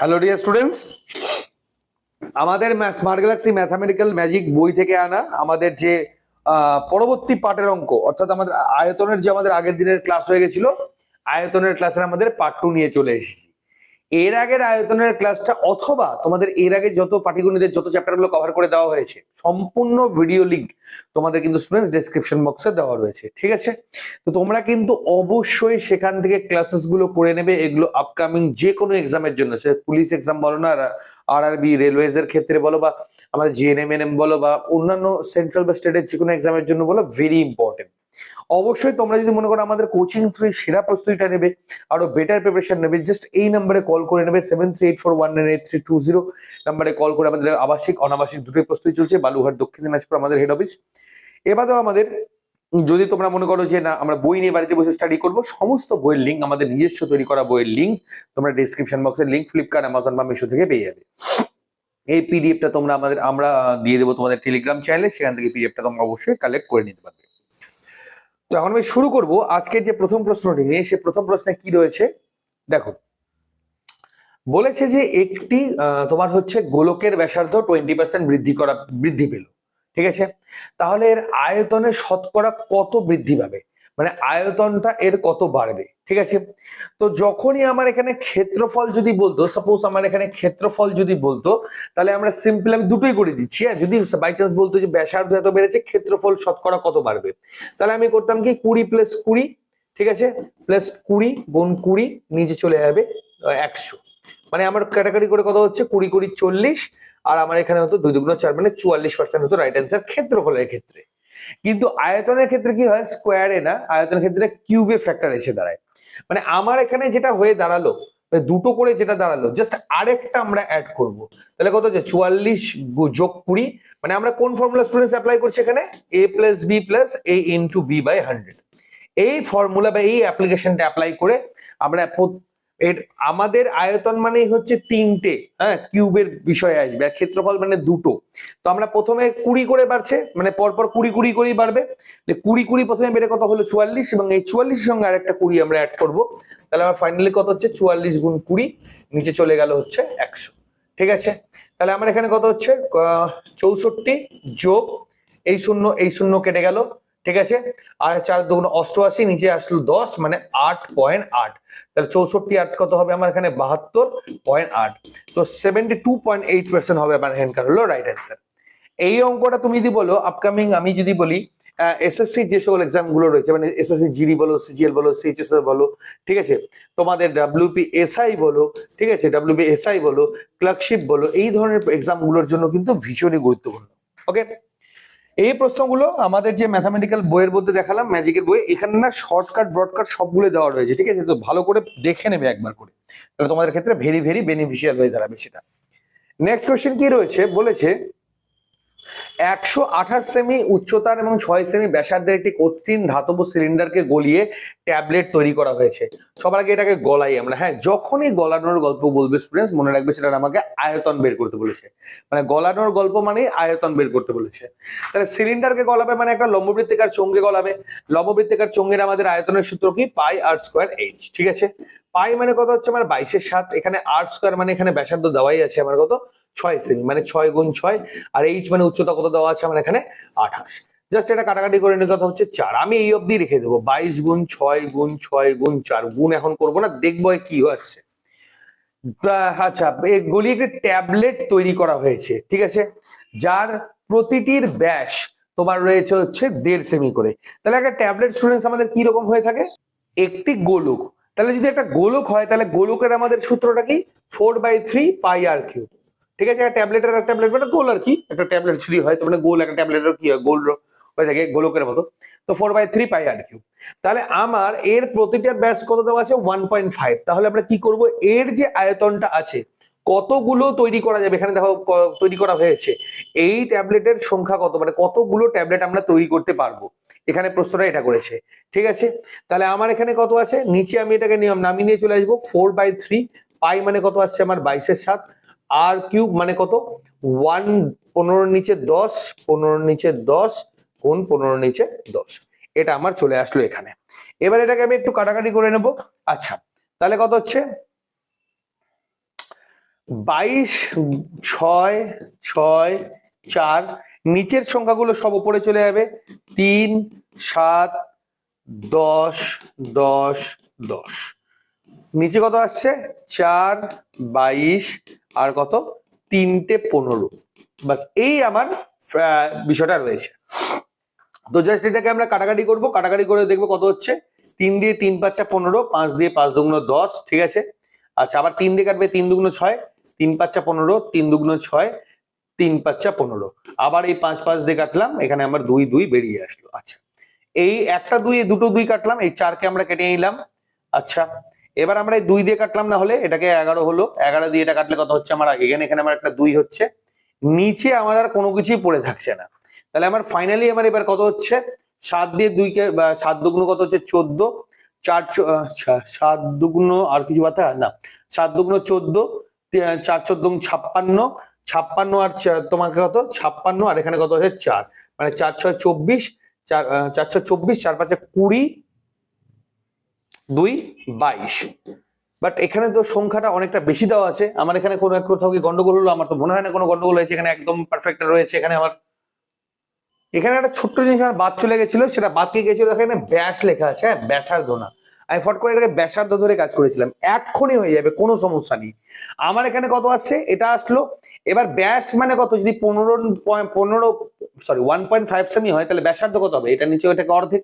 Hello dear students আমাদের smart galaxy mathematical magic বই থেকে আনা আমাদের যে পরবর্তী পাঠের অঙ্ক, অর্থাৎ আমাদের আয়তনের যে আমাদের আগের দিনের ক্লাস হয়ে গেছিল, আয়তনের ক্লাসের আমাদের পার্ট টু নিয়ে চলে এসেছি। এর আগের আয়তনের ক্লাসটা অথবা তোমাদের এর আগে যত পাটিগণিতের যত চ্যাপ্টারগুলো কভার করে দেওয়া হয়েছে, সম্পূর্ণ ভিডিও লিংক তোমাদের কিন্তু স্টুডেন্টস ডেসক্রিপশন বক্সে দেওয়া রয়েছে, ঠিক আছে? তো তোমরা কিন্তু অবশ্যই সেখান থেকে ক্লাসেসগুলো করে নেবে, এগুলো আপকামিং যে কোনো এক্সামের জন্য। সে পুলিশ এক্সাম বলো না, আর আরবি রেলওয়েজ এর ক্ষেত্রে বলো বা আমাদের জিএনএম এনএম বলো বা অন্যান্য সেন্ট্রাল বা স্টেটের যে কোনো এক্সামের জন্য বলো ভেরি ইম্পর্টেন্ট অবশ্যই তোমরা যদি মনে করো আমাদের কোচিং থ্রু সেরা প্রস্তুতিটা নেবে, আরও বেটার প্রিপারেশন নেবে জাস্ট এই নাম্বারে কল করে নেবে seven three eight four one nine eight three two zero নাম্বারে কল করে আমাদের আবাসিক, অনাবাসিক দুটোই প্রস্তুতি চলছে বালুঘাট দক্ষিণ দিনাজপুর, আমাদের হেড অফিস এবারেও আমাদের, যদি তোমরা মনে করো যে না, আমরা বই নিয়ে বাড়িতে বসে স্টাডি করব, সমস্ত বইয়ের লিঙ্ক আমাদের নিজস্ব তৈরি করা বইয়ের লিঙ্ক তোমরা ডিসক্রিপশন বক্সের লিঙ্ক ফ্লিপকার্ট অ্যামাজন বা মিশো থেকে পেয়ে যাবে। এই পিডিএফটা তোমরা আমাদের, আমরা দিয়ে দেবো তোমাদের টেলিগ্রাম চ্যানেলে সেখান থেকে পিডিএফটা তোমরা অবশ্যই কালেক্ট করে নিতে পারবে। তো এখন আমি শুরু করব আজকের যে প্রথম প্রশ্নটি নিয়ে। সে প্রথম প্রশ্নে কি রয়েছে? দেখো, বলেছে যে একটি তোমার হচ্ছে গোলকের ব্যাসার্ধ টোয়েন্টি পার্সেন্ট বৃদ্ধি করা, বৃদ্ধি পেল। ঠিক আছে? তাহলে এর আয়তনে শতকরা কত বৃদ্ধি পাবে? মানে আয়তনটা এর কত বাড়বে? ঠিক আছে? তো যখনই আমার এখানে ক্ষেত্রফল যদি বলতো সাপোজ আমার এখানে ক্ষেত্রফল যদি বলতো, তাহলে আমরা সিম্পল আমি দুটোই করে দিচ্ছি হ্যাঁ? যদি বাই চান্স বলতো যে ব্যাসার্ধ এত বেড়েছে, ক্ষেত্রফল শতকরা কত বাড়বে? তাহলে আমি করতাম কি, কুড়ি প্লাস কুড়ি, ঠিক আছে? প্লাস কুড়ি গুণ কুড়ি নিচে চলে যাবে একশো। মানে আমার ক্যাটাগরি করে কত হচ্ছে? কুড়ি কুড়ি চল্লিশ, আর আমার এখানে হতো দুই দুগুণ চার মানে চুয়াল্লিশ পার্সেন্ট হতো রাইট অ্যান্সার ক্ষেত্রফলের ক্ষেত্রে। কিন্তু আয়তনের ক্ষেত্রে কি হয়? স্কোয়ারে না, আয়তনের ক্ষেত্রে কিউবে ফ্যাক্টর এসে দাঁড়ায়। মানে আমার এখানে যেটা হয়ে দাঁড়াল মানে দুটো করে যেটা দাঁড়াল জাস্ট আরেকটা আমরা অ্যাড করব। তাহলে কত হচ্ছে? চুয়াল্লিশ যোগ কুড়ি মানে আমরা কোন ফর্মুলা স্টুডেন্টস অ্যাপ্লাই করছি এখানে? A plus B plus A into B by hundred এই ফর্মুলা বা এই অ্যাপ্লিকেশনটা অ্যাপ্লাই করে আমরা এর আমাদের আয়তন মানেই হচ্ছে তিনটে হ্যাঁ কিউবের বিষয় আসবে আর ক্ষেত্রফল মানে দুটো। তো আমরা প্রথমে কুড়ি করে বাড়ছে মানে পরপর কুড়ি কুড়ি করেই বাড়বে। কুড়ি কুড়ি প্রথমে বেড়ে কত হলো? চুয়াল্লিশ, এবং এই চুয়াল্লিশের সঙ্গে আর একটা কুড়ি আমরা অ্যাড করব। তাহলে আমার ফাইনালি কত হচ্ছে? চুয়াল্লিশ গুণ কুড়ি, নিচে চলে গেল হচ্ছে একশো। ঠিক আছে? তাহলে আমার এখানে কত হচ্ছে? চৌষট্টি যোগ এই শূন্য এই শূন্য কেটে গেল। ঠিক আছে? আর চার দুগুণ অষ্টআশি, নিচে আসলো দশ মানে আট পয়েন্ট আট। তাহলে চৌষট্টি আট কত হবে? আমার এখানে বাহাত্তর পয়েন্ট আট। তো seventy two point eight percent হবে আমার হ্যান্ডকার হলো রাইট অ্যান্সার এই অঙ্কটা তুমি যদি বলো আপকামিং আমি যদি বলি এসএসসি যে সকল এক্সামগুলো রয়েছে মানে এসএসসি জিডি বলো সিজিএল বলো সিএইচএস বলো, ঠিক আছে? তোমাদের ডাব্লিউপি এসআই বলো, ঠিক আছে? ডাব্লিউপি এসআই বলো ক্লার্কশিপ বলো, এই ধরনের এক্সামগুলোর জন্য কিন্তু ভীষণই গুরুত্বপূর্ণ। ওকে এই প্রশ্নগুলো আমাদের যে ম্যাথামেটিক্যাল বইয়ের মধ্যে দেখালাম ম্যাজিকের বই এখানে না শর্টকাট ব্রডকাট সবগুলো দেওয়া রয়েছে, ঠিক আছে? তো ভালো করে দেখে নেবে একবার করে। তাহলে তোমাদের ক্ষেত্রে ভেরি ভেরি বেনিফিশিয়াল হয়ে দাঁড়াবে সেটা। নেক্সট কোয়েশ্চেন কি রয়েছে? বলেছে একশো আঠাশ সেমি উচ্চতার এবং ছয় সেমি ব্যাসার্ধের একটি কঠিন ধাতব সিলিন্ডারকে গলিয়ে ট্যাবলেট তৈরি করা হয়েছে। সবার আগে এটাকে গলাই আমরা। হ্যাঁ যখনই গলানোর গল্প বলবে স্টুডেন্টস মনে রাখবে সেটা আমাকে আয়তন বের করতে বলেছে। মানে গলানোর গল্প মানে আয়তন বের করতে বলেছে। তাহলে সিলিন্ডারকে গলাবে মানে একটা লম্ববৃত্তিকার চোঙ্গে গলাবে। লম্ববৃত্তিকার চঙ্গের আমাদের আয়তনের সূত্র কি? পাই আর স্কোয়ার এইচ ঠিক আছে? পাই মানে কত হচ্ছে? আমার বাইশের সাত। এখানে আর স্কোয়ার মানে এখানে ব্যাসার্ধ দেওয়াই আছে আমার কত? ছয় সেমি মানে ছয় গুণ ছয়, আর এইচ মানে উচ্চতা কত দেওয়া আছে? আমার এখানে আঠাশ। জাস্ট এটা কাটাকাটি করে নিতে হচ্ছে চার। আমি এই অবধি রেখে দেবো। বাইশ গুণ ছয় গুণ ছয় গুণ চার। গুণ এখন করব না, দেখব কি হচ্ছে। আচ্ছা এগুলি একটি ট্যাবলেট তৈরি করা হয়েছে, ঠিক আছে? যার প্রতিটির ব্যাস তোমার রয়েছে হচ্ছে দেড় সেমি করে। তাহলে একটা ট্যাবলেট স্টুডেন্টস আমাদের কি রকম হয়ে থাকে? একটি গোলক। তাহলে যদি একটা গোলক হয়, তাহলে গোলকের আমাদের সূত্রটা কি? Four by three pi r cube ঠিক আছে, একটা ট্যাবলেটের একটা ট্যাবলেট মানে গোল আর কি। একটা ট্যাবলেট ছুরি হয় তো মানে গোল একটা ট্যাবলেটের কি হয়? গোল হয়ে থাকে গোলকের মতো। তো four by three pi r cube তাহলে আমার এর প্রতিটা ব্যাস কত দেওয়া আছে? ওয়ান পয়েন্ট ফাইভ তাহলে আমরা কি করব? এর যে আয়তনটা আছে, কতগুলো তৈরি করা যাবে? এখানে দেখো তৈরি করা হয়েছে। এই ট্যাবলেটের সংখ্যা কত? মানে কতগুলো ট্যাবলেট আমরা তৈরি করতে পারব? এখানে প্রশ্নটা এটা করেছে। ঠিক আছে? তাহলে আমার এখানে কত আছে? নিচে আমি এটাকে নিয়ম নামিয়ে নিয়ে চলে আসব। ফোর বাই থ্রি পাই মানে কত আসছে? আমার বাইশের সাত। আর কিউব মানে কত? ওয়ান পনেরোর নিচে দশ, পনেরোর নিচে দশ গুণ পনেরোর নিচে দশ। এটা আমার চলে আসলো এখানে। এবার এটাকে আমি একটু কাটাকাটি করে নেব। আচ্ছা তাহলে কত হচ্ছে? বাইশ, ছয় ছয়, চার, নিচের সংখ্যাগুলো সব উপরে চলে যাবে। তিন, সাত, দশ দশ দশ। নিচে কত আসছে? চার, বাইশ আর কত? তিনটে পনেরো। বাস এই আমার বিষয়টা রয়েছে। তো জাস্ট এটাকে আমরা কাটাকাটি করব। কাটাকাটি করে দেখব কত হচ্ছে? তিন দিয়ে তিন পাঁচটা পনেরো, পাঁচ দিয়ে পাঁচ দুগুণ দশ, ঠিক আছে? আচ্ছা আবার তিন দিয়ে কাটবে তিন দুগুণ ছয়, তিন পাঁচটা পনেরো, তিন দুগুণ ছয়, তিন পাঁচটা পনেরো। আবার এই পাঁচ পাঁচ দিয়ে কাটলাম, এখানে আমার দুই দুই বেরিয়ে আসলো। আচ্ছা এই একটা দুই, দুটো দুই কাটলাম, এই চারকে আমরা কেটে নিলাম। আচ্ছা এবার আমরা এই দুই দিয়ে কাটলাম না হলে এটাকে এগারো হলো। এগারো দিয়ে এটা কাটলে কত হচ্ছে? আমার এখানে এখানে আমার একটা দুই হচ্ছে। নিচে আমার আর কোনো কিছুই পড়ে থাকছে না। তাহলে আমার ফাইনালি আমার এবার কত হচ্ছে? সাত দিয়ে দুইকে সাত দুগুণ কত হচ্ছে? চোদ্দ। চার সাত দুগুণ আর কিছু কথা না। সাত দুগুণ চোদ্দ চার চোদ্দ ছাপ্পান্ন। ছাপ্পান্ন আর তোমাকে কত? ছাপ্পান্ন। আর এখানে কত হচ্ছে? চার। মানে চার ছয় চব্বিশ, চার চার ছয় চব্বিশ, চার পাঁচে কুড়ি। দুই বাইশ। বাট এখানে তো সংখ্যাটা অনেকটা বেশি দেওয়া আছে। আমার এখানে কোনো এক কোথাও কি গন্ডগোল হলো? আমার তো মনে হয় না কোনো গন্ডগোল হয়েছে। এখানে একদম পারফেক্ট রয়েছে। এখানে আমার এখানে একটা ছোট্ট জিনিস আমার বাদ চলে গেছিল। সেটা বাদ কি গেছিল? এখানে ব্যাস লেখা আছে। হ্যাঁ ব্যাসার্ধ না। আমি ফট করে এটাকে ব্যাসার্ধ ধরে কাজ করেছিলাম। এক্ষুনি হয়ে যাবে, কোনো সমস্যা নেই। আমার এখানে কত আসছে? এটা আসলো। এবার ব্যাস মানে কত? যদি পনেরো পনেরো সরি ওয়ান পয়েন্ট ফাইভ সেমি হয়, তাহলে ব্যাসার্ধ কত হবে? এটা নিচে ওটাকে অর্ধেক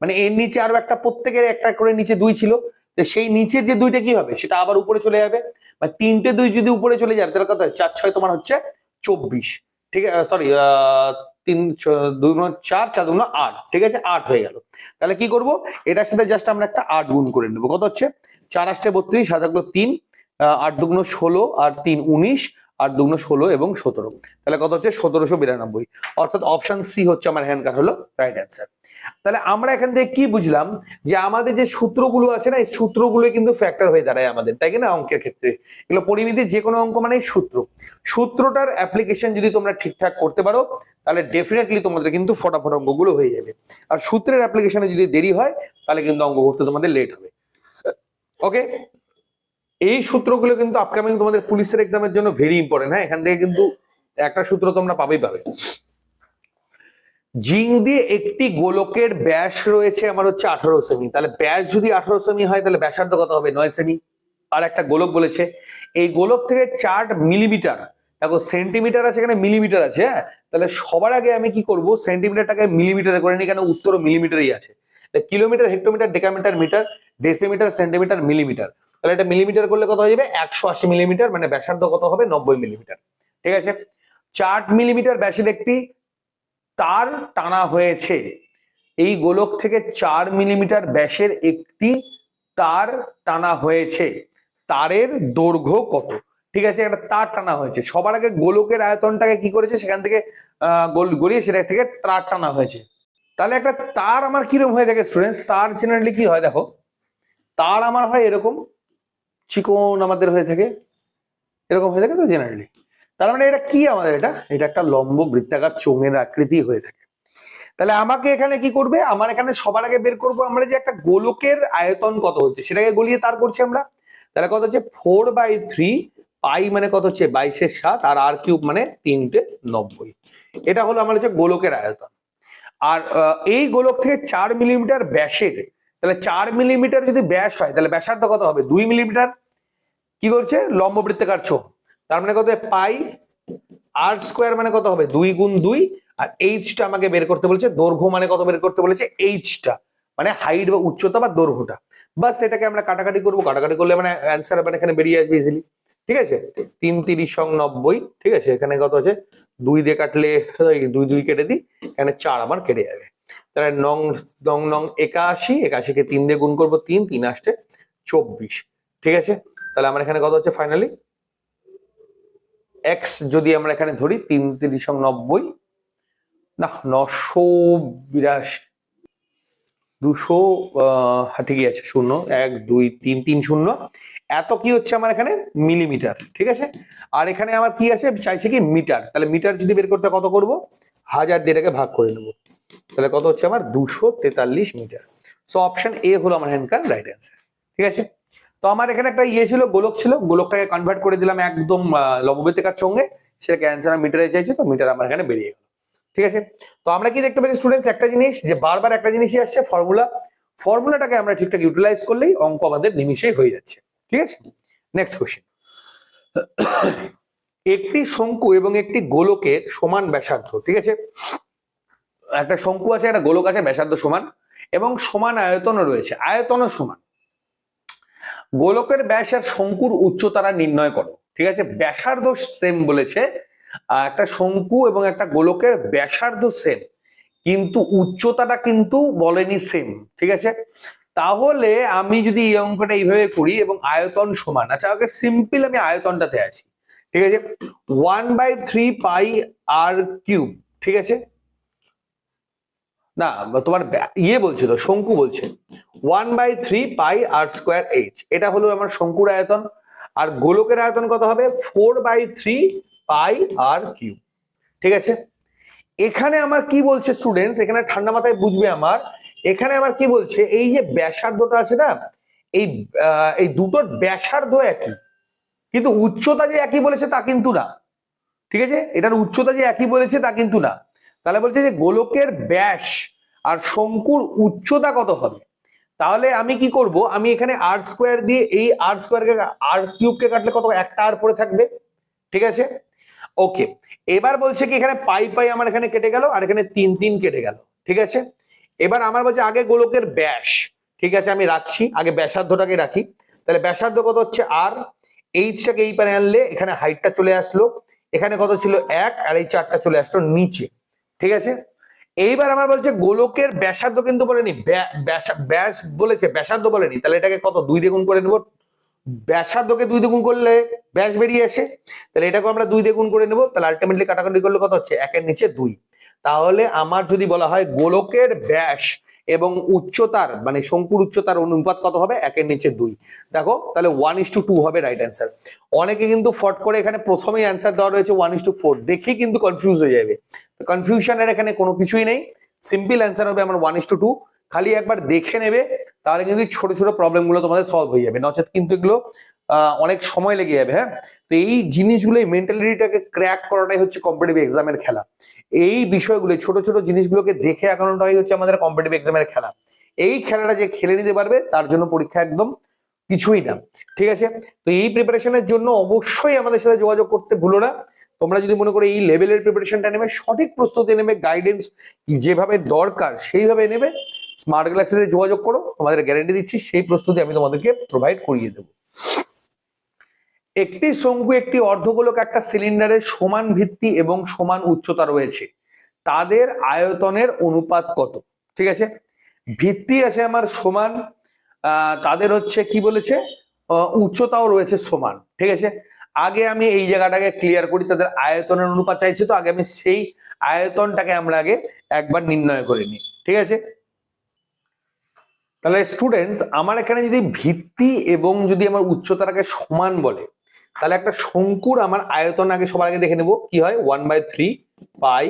মানে এর নিচে আরও একটা প্রত্যেকের একটা করে নিচে দুই ছিল। সেই নিচের যে দুইটা কি হবে, সেটা আবার উপরে চলে যাবে। বা তিনটে দুই যদি উপরে চলে যাবে তাহলে কত চার ছয় তোমার হচ্ছে চব্বিশ। ঠিক আছে? সরি তিন দুই গুণ চার চার দুগুণ আট। ঠিক আছে? আট হয়ে গেল। তাহলে কি করব? এটার সাথে জাস্ট আমরা একটা আট গুণ করে নেব। কত হচ্ছে? চার আসতে বত্রিশ, সাত আটগুলো তিন আট দুগুণ ষোলো, আর তিন উনিশ আট দুগুণ ষোলো এবং সতেরো। তাহলে কত হচ্ছে? সতেরোশো বিরানব্বই। অর্থাৎ অপশন সি হচ্ছে আমার হ্যান্ড কার্ড হলো রাইট অ্যান্সার তাহলে আমরা এখান থেকে কি বুঝলাম? যে আমাদের যে সূত্রগুলো আছে না, এই সূত্রগুলো কিন্তু ফ্যাক্টর হয়ে দাঁড়ায় আমাদের, তাই না? অঙ্কের ক্ষেত্রে। এগুলো পরিমিতির যে কোনো অঙ্ক মানে সূত্র। সূত্রটার অ্যাপ্লিকেশন যদি তোমরা ঠিকঠাক করতে পারো, তাহলে ডেফিনেটলি তোমাদের কিন্তু ফটাফট অঙ্কগুলো হয়ে যাবে। আর সূত্রের অ্যাপ্লিকেশনে যদি দেরি হয়, তাহলে কিন্তু অঙ্ক করতে তোমাদের লেট হবে। ওকে এই সূত্রগুলো কিন্তু আপকামিং তোমাদের পুলিশের এক্সামের জন্য ভেরি ইম্পর্টেন্ট হ্যাঁ? এখান থেকে কিন্তু একটা সূত্র তোমরা পাবেই পাবে। জিং দিয়ে একটি গোলকের ব্যাস রয়েছে আমার হচ্ছে আঠারো সেমি তাহলে ব্যাস যদি আঠারো সেমি হয়, তাহলে ব্যাসার্ধ কত হবে? নয় সেমি আর একটা গোলক বলেছে। এই গোলক থেকে চার মিলিমিটার দেখো সেন্টিমিটার আছে, এখানে মিলিমিটার আছে হ্যাঁ? তাহলে সবার আগে আমি কি করব? সেন্টিমিটারটাকে মিলিমিটারে করে নিই, কেন উত্তরও মিলিমিটারই আছে। Kilometre hectometre decametre metre decimetre centimetre millimetre তাহলে এটা মিলিমিটার করলে কত হয়ে যাবে? একশো আশি মিলিমিটার মানে ব্যাসার্ধ কত হবে? নব্বই মিলিমিটার ঠিক আছে? চার মিলিমিটার ব্যাসের একটি তার টানা হয়েছে। এই গোলক থেকে চার মিলিমিটার ব্যাসের একটি তার টানা হয়েছে। তারের দৈর্ঘ্য কত? ঠিক আছে? একটা তার টানা হয়েছে। সবার আগে গোলকের আয়তনটাকে কি করেছে? সেখান থেকে গোল গড়িয়ে সেটা থেকে তার টানা হয়েছে। তাহলে একটা তার আমার কীরকম হয়ে থাকে স্টুডেন্টস তার জেনারেলি কি হয় দেখো? তার আমার হয় এরকম চিকন আমাদের হয়ে থাকে। এরকম হয়ে থাকে তো জেনারেলি তার মানে এটা কি আমাদের এটা? এটা একটা লম্ব বৃত্তাকার চোঙের আকৃতি হয়ে থাকে। তাহলে আমাকে এখানে কি করবে? আমার এখানে সবার আগে বের করব আমরা যে একটা গোলকের আয়তন কত হচ্ছে, সেটাকে গলিয়ে তার করছি আমরা। তাহলে কত হচ্ছে? ফোর বাই থ্রি পাই মানে কত হচ্ছে? বাইশের সাত আর আর কিউব মানে তিনটে নব্বই। এটা হলো আমার হচ্ছে গোলকের আয়তন। আর এই গোলক থেকে চার মিলিমিটার ব্যাসের তাহলে চার মিলিমিটার যদি ব্যাস হয়, তাহলে ব্যাসার্ধ কত হবে? দুই মিলিমিটার কি করছে? লম্ব বৃত্তাকার চোখ তার মানে কত? পাই আর স্কোয়ার মানে কত হবে? দুই গুণ দুই। আর এইচটা আমাকে বের করতে বলেছে, দৈর্ঘ্য মানে কত বের করতে বলেছে? এইচটা মানে হাইট বা উচ্চতা বা দৈর্ঘ্যটা। বাস সেটাকে আমরা কাটাকাটি করব। কাটাকাটি করলে মানে অ্যান্সার মানে এখানে বেরিয়ে আসবে ইজিলি ঠিক আছে? তিন তিরিশ সং নব্বই। ঠিক আছে? এখানে কত আছে? দুই দিয়ে কাটলে দুই দুই কেটে দিই। এখানে চার আমার কেটে যাবে। তাহলে নং নং নং একাশি একাশিকে তিন দিয়ে গুণ করব তিন তিন আসতে চব্বিশ। ঠিক আছে? তাহলে আমার এখানে কত হচ্ছে ফাইনালি এক্স যদি আমরা এখানে ধরি তিন তিরিশ নব্বই না নশো বিরাশি দুশো হ্যাঁ, ঠিকই আছে শূন্য এক দুই তিন তিন শূন্য। এত কি হচ্ছে আমার এখানে? মিলিমিটার ঠিক আছে? আর এখানে আমার কি আছে? চাইছে কি মিটার। তাহলে মিটার যদি বের করতে কত করব? হাজার দিয়ে ভাগ করে নেব। তাহলে কত হচ্ছে আমার? দুশো তেতাল্লিশ মিটার। সো অপশন এ হলো আমার হ্যান্ড কার্ড রাইট অ্যান্সার ঠিক আছে? তো আমার এখানে একটা ইয়ে ছিল, গোলক ছিল। গোলকটাকে কনভার্ট করে দিলাম একদম লববেতিকার সঙ্গে। সেটাকে অ্যান্সার মিটারে চাইছি, তো মিটার আমার এখানে বেরিয়ে গেল। ঠিক আছে? তো আমরা কি দেখতে পাচ্ছি স্টুডেন্টস একটা জিনিস, যে বারবার একটা জিনিসই আসছে ফর্মুলা ফর্মুলাটাকে আমরা ঠিকঠাক ইউটিলাইজ করলেই অঙ্ক আমাদের নিমিশেই হয়ে যাচ্ছে। ঠিক আছে? নেক্সট কোশ্চেন একটি শঙ্কু এবং একটি গোলকের সমান ব্যাসার্ধ, ঠিক আছে? একটা শঙ্কু আছে, একটা গোলক আছে, ব্যাসার্ধ সমান এবং সমান আয়তনও রয়েছে। আয়তনও সমান। গোলকের ব্যাস আর শঙ্কুর উচ্চতারা নির্ণয় করো, ঠিক আছে? ব্যাসার্ধ সেম বলেছে একটা শঙ্কু এবং একটা গোলকের ব্যাসার্ধ সেম কিন্তু উচ্চতাটা কিন্তু বলেনি সেম ঠিক আছে? তাহলে আমি যদি এই অঙ্কটা এইভাবে করি এবং আয়তন সমান আচ্ছা ওকে সিম্পল আমি আয়তনটাতে আছি, ঠিক আছে? One by three pi r cube ঠিক আছে? না, তোমার ইয়ে বলছে তো শঙ্কু বলছে one by three pi r square h এটা হলো আমার শঙ্কুর আয়তন, আর গোলকের আয়তন কত হবে? Four by three pi r cube ঠিক আছে? এখানে আমার কি বলছে স্টুডেন্টস এখানে ঠান্ডা মাথায় বুঝবে আমার, এখানে আমার কি বলছে, এই যে ব্যাসার্ধটা আছে না, এই এই দুটোর ব্যাসার্ধ একই, কিন্তু উচ্চতা যে একই বলেছে তা কিন্তু না, ঠিক আছে? এটার উচ্চতা যে একই বলেছে তা কিন্তু না। তাহলে বলছে যে গোলকের ব্যাস আর শঙ্কুর উচ্চতা কত হবে? তাহলে আমি কি করব? আমি এখানে আর স্কোয়ার দিয়ে এই আর স্কোয়ারকে আর কিউবকে কাটলে কত একটা আর পরে থাকবে। ঠিক আছে? ওকে এবার বলছে কি, এখানে পাই পাই আমার এখানে কেটে গেল আর এখানে তিন তিন কেটে গেল। ঠিক আছে? এবার আমার বলছে আগে গোলকের ব্যাস। ঠিক আছে, আমি রাখছি। আগে ব্যাসার্ধটাকে রাখি। তাহলে ব্যাসার্ধ কত হচ্ছে? আর এইচটাকে এই পারে আনলে এখানে হাইটটা চলে আসলো। এখানে কত ছিল? এক। আর এই চারটা চলে আসলো নিচে। ঠিক আছে? এইবার আমার বলছে গোলকের ব্যাসার্ধ কিন্তু বলেনি, ব্যা- ব্যাসা- ব্যাস বলেছে, ব্যাসার্ধ বলেনি, তাহলে এটাকে কত, দুই দ্বিগুণ করে নেব? ব্যাসার্ধকে দুই দ্বিগুণ করলে ব্যাস বেরিয়ে আসে, তাহলে এটাকে আমরা দুই দ্বিগুণ করে নেব, তাহলে আলটিমেটলি কাটাকাটি করলে কত হচ্ছে? একের নিচে দুই। তাহলে আমার যদি বলা হয় গোলকের ব্যাস এবং উচ্চতার মানে শঙ্কুর উচ্চতার অনুপাত কত হবে? একের নিচে দুই। দেখো, তাহলে ওয়ান ইস টু টু হবে রাইট অ্যান্সার অনেকে কিন্তু ফট করে এখানে প্রথমেই অ্যান্সার দেওয়া রয়েছে ওয়ান ইস টু ফোর দেখেই কিন্তু কনফিউজ হয়ে যাবে। কনফিউশনের এখানে কোনো কিছুই নেই। সিম্পল অ্যান্সার হবে আমার ওয়ান ইস টু টু খালি একবার দেখে নেবে, তাহলে কিন্তু ছোট ছোট প্রবলেমগুলো তোমাদের সলভ হয়ে যাবে। নচেত কিন্তু এগুলো অনেক সময় লেগে যাবে হ্যাঁ? তো এই জিনিসগুলো এই মেন্টালিটিটাকে ক্র্যাক করাটাই হচ্ছে কম্পিটিভ এক্সামের খেলা। এই বিষয়গুলো ছোট ছোট জিনিসগুলোকে দেখে এগানোটাই হচ্ছে আমাদের কম্পিটিভ এক্সামের খেলা। এই খেলাটা যে খেলে নিতে পারবে, তার জন্য পরীক্ষা একদম কিছুই না। ঠিক আছে? তো এই প্রিপারেশনের জন্য অবশ্যই আমাদের সাথে যোগাযোগ করতে ভুলো না। তোমরা যদি মনে করো এই লেভেলের প্রিপারেশনটা নেবে, সঠিক প্রস্তুতি নেবে গাইডেন্স যেভাবে দরকার সেইভাবে নেবে স্মার্ট গ্লাসে যোগাযোগ করো, তোমাদের গ্যারেন্টি দিচ্ছি, সেই প্রস্তুতি আমি তোমাদেরকে প্রোভাইড করিয়ে দেবো। একটি শঙ্কু, একটি অর্ধগোলক, একটা সিলিন্ডারের সমান ভিত্তি এবং সমান উচ্চতা রয়েছে। তাদের আয়তনের অনুপাত কত? ঠিক আছে? ভিত্তি আছে আমার সমান তাদের হচ্ছে কি বলেছে? উচ্চতাও রয়েছে সমান। ঠিক আছে? আগে আমি এই জায়গাটাকে ক্লিয়ার করি, তাদের আয়তনের অনুপাত চাইছি তো, আগে আমি সেই আয়তনটাকে আমরা আগে একবার নির্ণয় করে নিই। ঠিক আছে? তাহলে স্টুডেন্টস আমার এখানে যদি ভিত্তি এবং যদি আমার উচ্চতাটাকে সমান বলে তাহলে একটা শঙ্কুর আমার আয়তন আগে সবার আগে দেখে নেব। কি হয়? ওয়ান বাই থ্রি পাই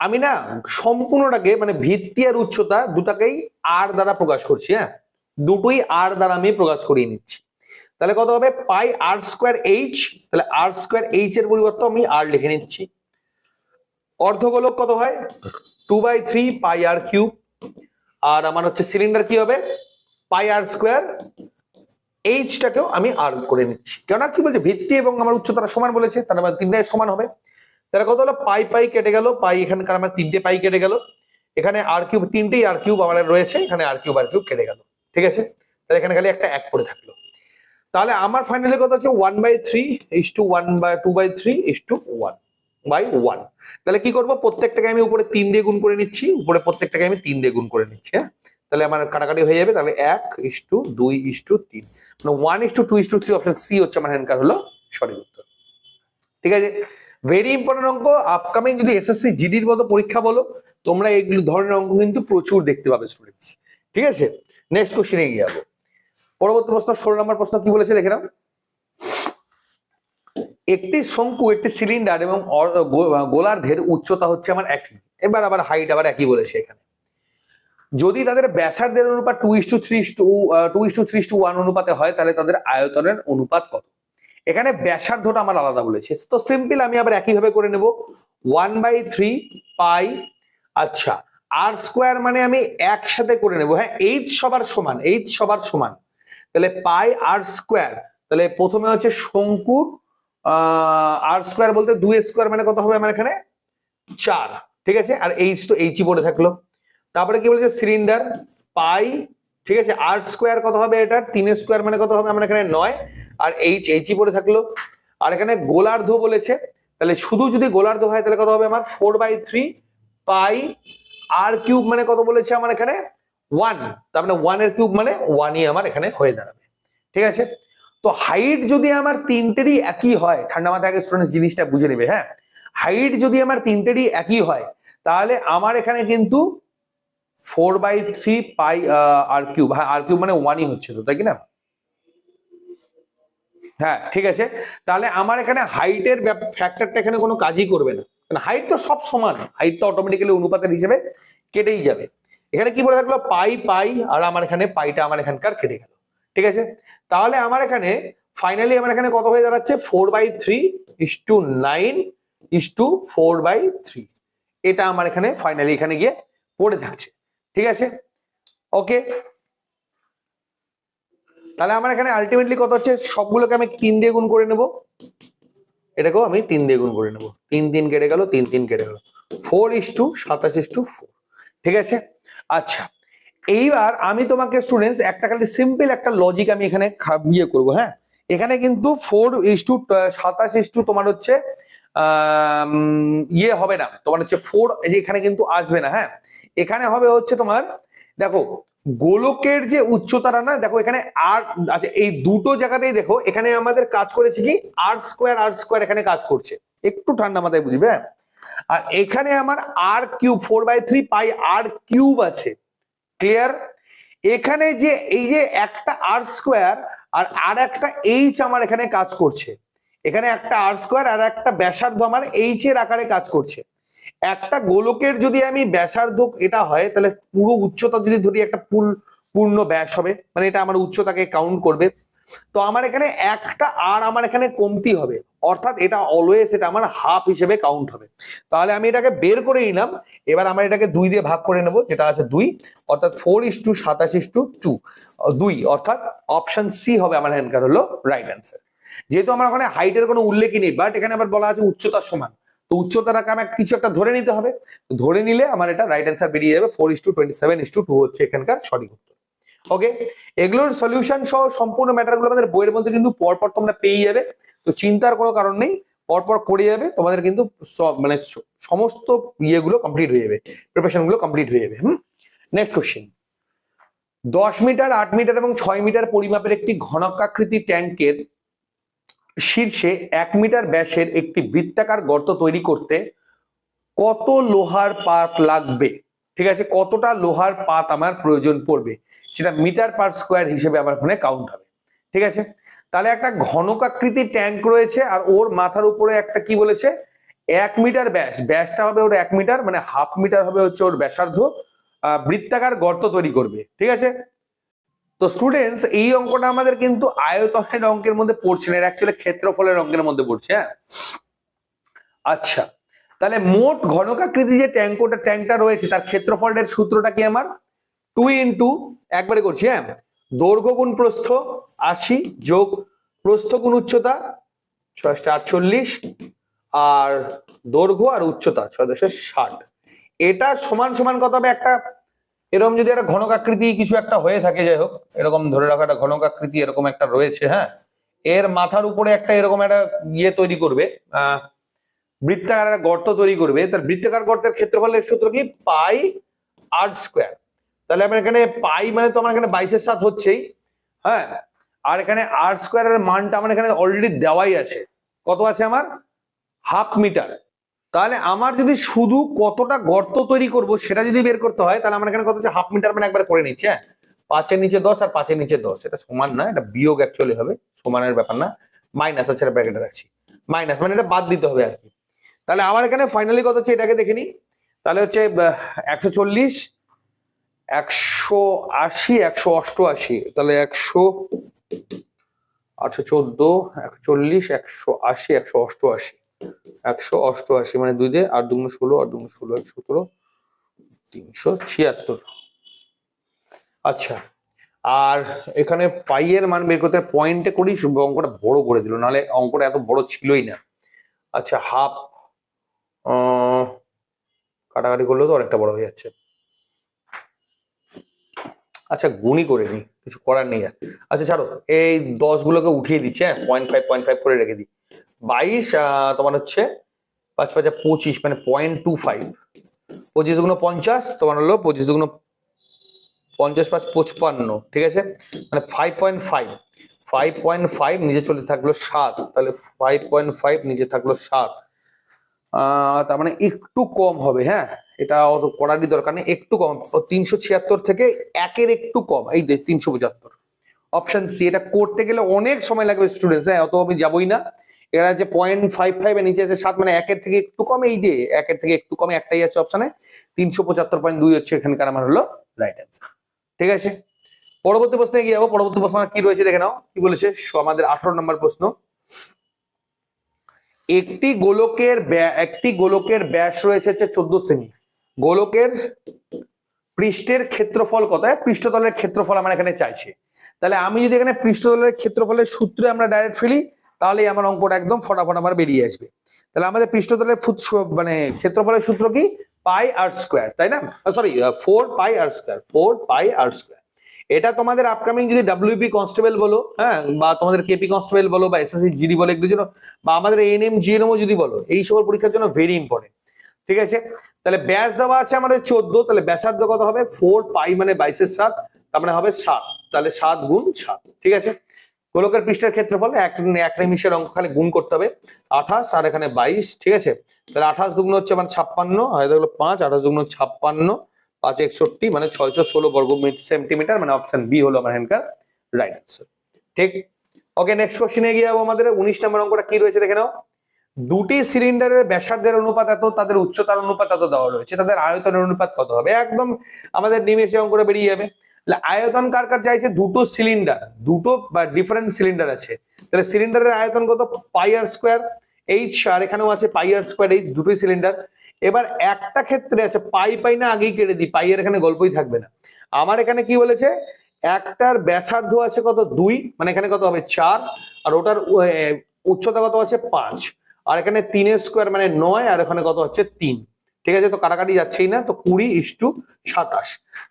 আমি না সম্পূর্ণটাকে মানে ভিত্তি আর উচ্চতা দুটাকেই আর দ্বারা প্রকাশ করছি হ্যাঁ? দুটোই আর দ্বারা আমি প্রকাশ করিয়ে নিচ্ছি। তাহলে কত হবে? পাই আর স্কোয়ার এইচ তাহলে আর স্কোয়ার এইচ এর পরিবর্তে আমি আর লিখে নিচ্ছি। অর্ধগোলক কত হয়? Two by three pi r cube আর আমার হচ্ছে সিলিন্ডার কি হবে? পাই আর স্কোয়ার এইচটাকেও আমি আর করে নিচ্ছি। কেননা কি বলছে, ভিত্তি এবং আমার উচ্চতাটা সমান বলেছে, তার মানে তিনটাই সমান হবে। তাহলে কত হলো, পাই পাই কেটে গেল, পাই এখানকার আমার তিনটে পাই কেটে গেল। এখানে আর কিউব, তিনটেই আর কিউব আমার রয়েছে, এখানে আর কিউব আর কিউব কেটে গেল। ঠিক আছে? তাহলে এখানে খালি একটা এক পড়ে থাকল। তাহলে আমার ফাইনালি কথা হচ্ছে one by three is to one by two by three is to one by one তাহলে কি করব? প্রত্যেকটাকে আমি উপরে তিন দিয়ে গুণ করে নিচ্ছি, উপরে প্রত্যেকটাকে আমি তিন দিয়ে গুণ করে নিচ্ছি হ্যাঁ? তাহলে আমার কাটাকাটি হয়ে যাবে, তাহলে এক ইস টু দুই ইস টু তিন। মানে one is two two is two three option C হচ্ছে আমার হ্যান্ডকার হলো সঠিক উত্তর। ঠিক আছে? ভেরি ইম্পর্টেন্ট অঙ্ক আপকামিং যদি এসএসসি জিডির মতো পরীক্ষা বলো, তোমরা এইগুলো ধরনের অঙ্ক কিন্তু প্রচুর দেখতে পাবে স্টুডেন্টস ঠিক আছে? নেক্সট কোশ্চেনে এগিয়ে যাব। পরবর্তী প্রশ্ন, ষোলো নম্বর প্রশ্ন কি বলেছে দেখে নাও। একটি শঙ্কু একটি সিলিন্ডার এবং গোলার্ধের উচ্চতা হচ্ছে আমার একই। এবার আবার হাইট আবার একই বলেছে এখানে। যদি তাদের ব্যাসার্ধের অনুপাত two is to three two two is to three two one অনুপাতে হয়, তাহলে তাদের আয়তনের অনুপাত কত? এখানে ব্যাসার্ধটা আমার আলাদা বলেছে। তো সিম্পল আমি আবার একইভাবে করে নেব। ওয়ান বাই থ্রি পাই আচ্ছা আর স্কোয়ার মানে আমি একসাথে করে নেব। হ্যাঁ এইচ সবার সমান এইচ সবার সমান। তাহলে পাই আর স্কোয়ার তাহলে প্রথমে হচ্ছে শঙ্কুর আর স্কোয়ার বলতে দুই স্কোয়ার মানে কত হবে আমার এখানে? চার। ঠিক আছে? আর এইচ তো এইচই পড়ে থাকল। তারপরে কি বলছে? সিলিন্ডার, পাই, ঠিক আছে? আর স্কোয়ার কত হবে এটা তিন স্কোয়ার মানে কত হবে? আমার এখানে নয়। আর এইচ এইচই পড়ে থাকল। আর এখানে গোলার্ধ বলেছে। তাহলে শুধু যদি গোলার্ধ হয়, তাহলে কত হবে আমার? Four by three pi r cube মানে কত বলেছে আমার এখানে? ওয়ান তার মানে ওয়ানের কিউব মানে ওয়ানই আমার এখানে হয়ে দাঁড়াবে। ঠিক আছে? তো হাইট যদি আমার তিনটেরই একই হয়, ঠান্ডা মাথায় আগে স্টুডেন্ট জিনিসটা বুঝে নেবে হ্যাঁ? হাইট যদি আমার তিনটেরই একই হয়, তাহলে আমার এখানে কিন্তু four by three pi r cube হ্যাঁ আর কিউব মানে ওয়ানই হচ্ছে তো, তাই কি না হ্যাঁ ঠিক আছে। তাহলে আমার এখানে হাইটের ফ্যাক্টরটা এখানে কোনো কাজই করবে না। হাইট তো সব সমান হাইট তো অটোমেটিক্যালি অনুপাতের হিসেবে কেটেই যাবে। এখানে কি বলে থাকল? পাই পাই, আর আমার এখানে পাইটা আমার এখানকার কেটে গেল। ঠিক আছে? তাহলে আমার এখানে ফাইনালি আমার এখানে কত হয়ে দাঁড়াচ্ছে? Four by three is to nine is to four by three এটা আমার এখানে ফাইনালি এখানে গিয়ে পড়ে থাকছে। ঠিক আছে? ওকে তাহলে আমার এখানে আলটিমেটলি কত হচ্ছে? সবগুলোকে আমি তিন দিয়ে গুণ করে নেব। এটাকেও আমি তিন দিয়ে গুণ করে নেব। তিন তিন কেটে গেল, তিন তিন কেটে গেল। ফোর ইস টু সাতাশ ইস টু ফোর ঠিক আছে? আচ্ছা এইবার আমি তোমাকে স্টুডেন্টস একটা খালি সিম্পল একটা লজিক আমি এখানে ইয়ে করব হ্যাঁ? এখানে কিন্তু ফোর ইস টু সাতাশ ইস টু তোমার হচ্ছে ইয়ে হবে না। তোমার হচ্ছে ফোর এখানে কিন্তু আসবে না হ্যাঁ? এখানে হবে হচ্ছে তোমার, দেখো, গোলকের যে উচ্চতাটা না, দেখো এখানে আর আচ্ছা এই দুটো জায়গাতেই দেখো, এখানে আমাদের কাজ করেছে কি? আর স্কোয়ার আর স্কোয়ার এখানে কাজ করছে। একটু ঠান্ডা মাথায় বুঝবে হ্যাঁ? আর এখানে আমার r cube four by three pi r cube আছে। ক্লিয়ার এখানে যে, এই যে একটা আর স্কোয়ার আর আর একটা এইচ আমার এখানে কাজ করছে। এখানে একটা আর স্কোয়ার আর একটা ব্যাসার্ধ আমার এইচ এর আকারে কাজ করছে। একটা গোলকের যদি আমি ব্যাসার্ধ এটা হয়, তাহলে পুরো উচ্চতা যদি ধরি, একটা পুল, পূর্ণ ব্যাস হবে। মানে এটা আমার উচ্চতাকে কাউন্ট করবে। তো আমার এখানে একটা আর আমার এখানে কমতি হবে। অর্থাৎ এটা অলওয়েজ এটা আমার হাফ হিসেবে কাউন্ট হবে। তাহলে আমি এটাকে বের করে নিলাম। এবার আমার এটাকে দুই দিয়ে ভাগ করে নেব, যেটা আছে দুই। অর্থাৎ ফোর ইস টু সাতাশ ইস টু টু দুই, অর্থাৎ অপশন সি হবে আমার এখানকার হলো রাইট অ্যান্সার যেহেতু আমার ওখানে হাইটের কোনো উল্লেখই নেই বাট এখানে আবার বলা আছে উচ্চতার সমান। তো উচ্চতাটাকে আমার কিছু একটা ধরে নিতে হবে। ধরে নিলে আমার এটা রাইট অ্যান্সার বেরিয়ে যাবে। Four is to twenty seven is to two হচ্ছে এখানকার সঠিক উত্তর। ওকে এগুলোর সলিউশন সহ সম্পূর্ণ ম্যাটারগুলো আমাদের বইয়ের মধ্যে কিন্তু পরপর তোমরা পেয়ে যাবে। তো চিন্তার কোনো কারণ নেই, পরপর করে যাবে, তোমাদের কিন্তু মানে সমস্ত ইয়েগুলো কমপ্লিট হয়ে যাবে প্রিপারেশনগুলো কমপ্লিট হয়ে যাবে। হুম? নেক্সট কোশ্চেন দশ মিটার আট মিটার এবং ছয় মিটার পরিমাপের একটি ঘনকাকৃতি ট্যাঙ্কের শীর্ষে এক মিটার ব্যাসের একটি বৃত্তাকার গর্ত তৈরি করতে কত লোহার পাত লাগবে? ঠিক আছে, কতটা লোহার পাত আমার প্রয়োজন পড়বে? সেটা মিটার পার স্কোয়ার হিসেবে আমার ওখানে কাউন্ট হবে। ঠিক আছে? তাহলে একটা ঘনকাকৃতি ট্যাঙ্ক রয়েছে আর ওর মাথার উপরে একটা কি বলেছে? এক মিটার ব্যাস। ব্যাসটা হবে ওর এক মিটার মানে হাফ মিটার হবে হচ্ছে ওর ব্যাসার্ধ বৃত্তাকার গর্ত তৈরি করবে। ঠিক আছে? তো স্টুডেন্টস এই অঙ্কটা আমাদের কিন্তু আয়তনের অঙ্কের মধ্যে পড়ছে না অ্যাকচুয়ালি ক্ষেত্রফলের অঙ্কের মধ্যে পড়ছে হ্যাঁ? আচ্ছা তাহলে মোট ঘনকাকৃতি যে ট্যাঙ্কটা ট্যাঙ্কটা রয়েছে, তার ক্ষেত্রফলের সূত্রটা কি আমার? টু ইন্টু একবারে করছি হ্যাঁ? দৈর্ঘ্য গুণ প্রস্থ, আশি যোগ প্রস্থ গুণ উচ্চতা ছয়শটা আটচল্লিশ, আর দৈর্ঘ্য আর উচ্চতা, ছয় দশে ষাট। এটা সমান সমান কত হবে? একটা এরকম যদি একটা ঘনকাকৃতি কিছু একটা হয়ে থাকে, যাই হোক, এরকম ধরে রাখা একটা ঘনকাকৃতি এরকম একটা রয়েছে হ্যাঁ? এর মাথার উপরে একটা এরকম একটা ইয়ে তৈরি করবে বৃত্তাকার একটা গর্ত তৈরি করবে। তার বৃত্তাকার গর্তের ক্ষেত্রফলের সূত্র কি? পাই আর স্কোয়ার তাহলে আমার এখানে পাই মানে তো আমার এখানে বাইশের সাত হচ্ছেই হ্যাঁ? আর এখানে আর স্কোয়ারের মানটা আমার এখানে অলরেডি দেওয়াই আছে। কত আছে আমার? Half metre. তাহলে আমার যদি শুধু কতটা গর্ত তৈরি করব সেটা যদি বের করতে হয়, তাহলে আমার এখানে কত হচ্ছে? হাফ মিটার মানে একবার করে নিচ্ছে হ্যাঁ? পাঁচের নিচে দশ আর পাঁচের নিচে দশ। এটা সমান না, এটা বিয়োগ অ্যাকচুয়ালি হবে, সমানের ব্যাপার না। মাইনাস আছে ব্র্যাকেটে রাখছি। মাইনাস মানে এটা বাদ দিতে হবে আর কি তাহলে আমার এখানে ফাইনালি কত হচ্ছে? এটাকে দেখে নিই। তাহলে হচ্ছে একশো চল্লিশ, একশো আশি, একশো অষ্টআশি। তাহলে একশো আটশো চোদ্দ, একশো চল্লিশ, একশো আশি, একশো অষ্টআশি। একশো অষ্টআশি মানে দুই দিয়ে আট দুগুণ ষোলো, আট দুগুণ ষোলো, এক সতেরো, তিনশো ছিয়াত্তর। আচ্ছা আর এখানে পাইয়ের মান বের করতে পয়েন্টে করি অঙ্কটা বড় করে দিল, নাহলে অঙ্কটা এত বড় ছিলই না। আচ্ছা হাফ কাটাকাটি করলেও তো অনেকটা বড় হয়ে যাচ্ছে। আচ্ছা গুণই করে নি, কিছু করার নেই আর। আচ্ছা ছাড়ো, এই দশ গুলোকে উঠিয়ে দিচ্ছি হ্যাঁ? পয়েন্ট ফাইভ পয়েন্ট ফাইভ করে রেখে দিই। বাইশ তোমার হচ্ছে পাঁচ পাঁচ, পঁচিশ মানে পয়েন্ট টু ফাইভ পঁচিশ দুগুণ পঞ্চাশ, তোমার হলো পঁচিশ দুগুণ পঞ্চাশ পাঁচ পঁচপান্ন, ঠিক আছে? মানে five point five five point five নিচে চলে থাকল সাত, তাহলে ফাইভ পয়েন্ট ফাইভ নিচে থাকল সাত। তার মানে একটু কম হবে হ্যাঁ? এটা অত করারই দরকার নেই, একটু কম তিনশো ছিয়াত্তর থেকে একের একটু কম, এই তিনশো পঁচাত্তর। অপশন সি এটা করতে গেলে অনেক সময় লাগবে স্টুডেন্টস হ্যাঁ অত আমি যাবই না। এরা যে পয়েন্ট ফাইভ ফাইভ নিচে আছে, সাত মানে একের থেকে একটু কম, এই যে একের থেকে একটু কমে, একটাই আছে অপশনে তিনশো পঁচাত্তর পয়েন্ট দুই হচ্ছে এখানকার আমার হলো রাইট অ্যান্সার ঠিক আছে? পরবর্তী প্রশ্নে গিয়ে যাব, পরবর্তী প্রশ্ন কি রয়েছে দেখে নাও, কি বলেছে? আমাদের আঠারো নম্বর প্রশ্ন। একটি গোলকের একটি গোলকের ব্যাস রয়েছে হচ্ছে চোদ্দ সেমি গোলকের পৃষ্ঠের ক্ষেত্রফল কত? হ্যাঁ, পৃষ্ঠতলের ক্ষেত্রফল আমার এখানে চাইছে। তাহলে আমি যদি এখানে পৃষ্ঠতলের ক্ষেত্রফলের সূত্রে আমরা ডাইরেক্ট ফেলি তাহলে আমার অঙ্কটা একদম ফটাফট আমার বেরিয়ে আসবে। তাহলে আমাদের পৃষ্ঠতলের মানে ক্ষেত্রফলের সূত্র কি? পাই আর স্কোয়ার তাই না? Sorry four pi r square four pi r square এটা তোমাদের আপকামিং যদি ডাব্লিউপি কনস্টেবল বলো হ্যাঁ বা তোমাদের কেপি কনস্টেবল বলো বা এসএসসি জিডি বলো এগুলোর জন্য বা আমাদের এনএম জিএনএম যদি বলো এই সকল পরীক্ষার জন্য ভেরি ইম্পর্টেন্ট ঠিক আছে? তাহলে ব্যাস দেওয়া আছে আমাদের চোদ্দ, তাহলে ব্যাসার্ধ কত হবে? ফোর, পাই মানে বাইশের সাত, তার মানে হবে সাত। তাহলে সাত গুণ সাত, ঠিক আছে? গোলকের পৃষ্ঠের ক্ষেত্রফল, এক এক নিমিষের অঙ্ক খালি গুণ করতে হবে। আঠাশ আর এখানে বাইশ, ঠিক আছে? তাহলে আঠাশ দুগুণ হচ্ছে মানে ছাপ্পান্ন এটা হলো পাঁচ, আঠাশ দুগুণ ছাপ্পান্ন, পাঁচ একষট্টি মানে ছয়শো ষোলো বর্গ সেন্টিমিটার মানে অপশন বি হলো আমার এখানকার রাইট আনসার ঠিক? ওকে নেক্সট কোশ্চেনে গিয়ে যাব আমাদের। উনিশ নম্বর অঙ্কটা কি রয়েছে দেখে নাও। দুটি সিলিন্ডারের ব্যাসার্ধের অনুপাত এত, তাদের উচ্চতার অনুপাত এত দেওয়া রয়েছে। তাদের আয়তনের অনুপাত কত হবে? একদম আমাদের নিমেষে অঙ্কটা বেরিয়ে যাবে। আয়তন কার কার চাইছে? দুটো সিলিন্ডার, দুটো বা ডিফারেন্ট সিলিন্ডার আছে। তাহলে সিলিন্ডারের আয়তন কত? পাই আর স্কোয়ার এইচ আর এখানেও আছে পাই আর স্কোয়ার এইচ দুটোই সিলিন্ডার। এবার একটা ক্ষেত্রে আছে, পাই পাই না আগেই কেটে দিই, পাই এর এখানে গল্পই থাকবে না। আমার এখানে কি বলেছে? একটার ব্যাসার্ধ আছে কত? দুই মানে এখানে কত হবে? চার, আর ওটার উচ্চতা কত আছে? পাঁচ। আর এখানে তিনের স্কোয়ার মানে নয়, আর এখানে কত হচ্ছে তিন। ঠিক আছে, তো কাটাকাটি যাচ্ছেই না, তো কুড়ি ইস টু সাতাশ।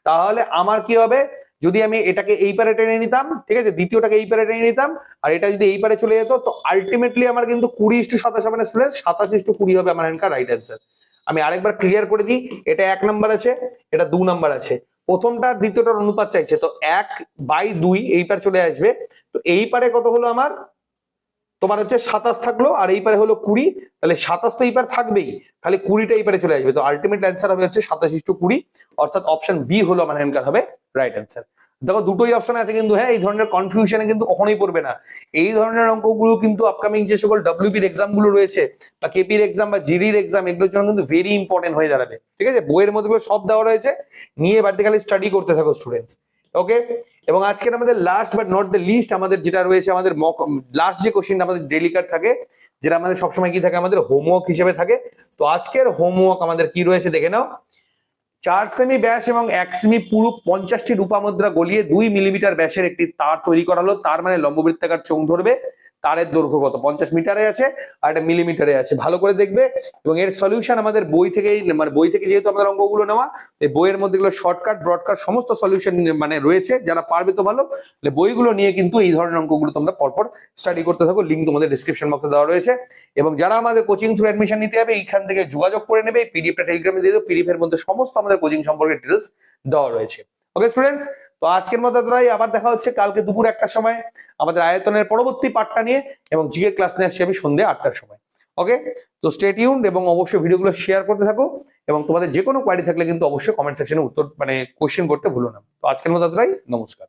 তাহলে আমার কি হবে? যদি আমি এটাকে এই পারে টেনে নিতাম, ঠিক আছে, দ্বিতীয়টাকে এই পারে টেনে নিতাম, আর এটা যদি এই পারে চলে যেত, তো আলটিমেটলি আমার কিন্তু কুড়ি ইস টু সাতাশ হবে না স্টুডেন্ট সাতাশ ইস টু কুড়ি হবে আমার এখানকার রাইট অ্যান্সার আমি আরেকবার ক্লিয়ার করে দিই, এটা এক নাম্বার আছে, এটা দু নাম্বার আছে। প্রথমটা, দ্বিতীয়টার অনুপাত চাইছে, তো এক বাই দুই এই পারে চলে আসবে। তো এই পারে কত হলো আমার? তোমার হচ্ছে সাতাশ থাকল, আর এই পারে হলো কুড়ি, তাহলে সাতাশ তো এই পারে থাকবেই খালি কুড়িটা এই পারে চলে আসবে। তো আলটিমেট অ্যান্সার হবে হচ্ছে সাতাশ ইস্টু কুড়ি, অর্থাৎ অপশন বি হলো আমার এখানকার হবে রাইট অ্যান্সার দেখো দুটোই অপশন আছে কিন্তু হ্যাঁ এই ধরনের কনফিউশনে কিন্তু কখনোই পড়বে না। এই ধরনের অঙ্কগুলো কিন্তু আপকামিং যে সকল ডব্লিউপির এক্সামগুলো রয়েছে, বা কেপির এক্সাম বা জিডির এক্সাম এগুলোর জন্য কিন্তু ভেরি ইম্পর্টেন্ট হয়ে দাঁড়াবে। ঠিক আছে? বইয়ের মধ্যে সব দেওয়া রয়েছে। নিয়ে ভার্টিক্যালি স্টাডি করতে থাকো স্টুডেন্টস ওকে এবং আজকের আমাদের last but not the least আমাদের যেটা রয়েছে, আমাদের মক লাস্ট যে কোশ্চেন আমাদের ডেলি কার্ড থাকে, যেটা আমাদের সবসময় কি থাকে? আমাদের হোমওয়ার্ক হিসেবে থাকে। তো আজকের হোমওয়ার্ক আমাদের কি রয়েছে দেখে নাও। চার সেমি ব্যাস এবং এক সেমি পুরু পঞ্চাশটি রূপামুদ্রা গলিয়ে দুই মিলিমিটার ব্যাসের একটি তার তৈরি করা হলো তার মানে লম্ববৃত্তাকার চোখ ধরবে। তারের দৈর্ঘ্য কত? পঞ্চাশ মিটারে আছে আর একটা মিলিমিটারে আছে। ভালো করে দেখবে এবং এর সলিউশন আমাদের বই থেকেই মানে বই থেকে যেহেতু আমাদের অঙ্কগুলো নেওয়া, এই বইয়ের মধ্যে গুলো শর্টকাট ব্রডকাট সমস্ত সলিউশন মানে রয়েছে। যারা পারবে তো ভালো। বইগুলো নিয়ে কিন্তু এই ধরনের অঙ্কগুলো তোমরা পরপর স্টাডি করতে থাকো। লিঙ্ক তোমাদের ডিসক্রিপশন বক্সে দেওয়া রয়েছে। এবং যারা আমাদের কোচিং থ্রু অ্যাডমিশন নিতে হবে এইখান থেকে যোগাযোগ করে নেবে। পিডিএফটা টেলিগ্রামে দিয়ে দেবো। পিডিএফ এর মধ্যে সমস্ত আমাদের কোচিং সম্পর্কে ডিটেলস দেওয়া রয়েছে। ওকে স্টুডেন্টস তো আজকের মতো এতটাই। আবার দেখা হচ্ছে কালকে দুপুর একটার সময়। আমাদের আয়তনের পরবর্তী পাঠটা নিয়ে এবং জিকে ক্লাস নিয়ে আসছি আমি সন্ধ্যে আটটার সময়। ওকে তো স্টেট ইউন এবং অবশ্যই ভিডিওগুলো শেয়ার করতে থাকো এবং তোমাদের যে কোনো কোয়ারি থাকলে কিন্তু অবশ্যই কমেন্ট সেকশনে উত্তর মানে কোয়েশ্চেন করতে ভুলো না। তো আজকের মতো এতটাই। নমস্কার।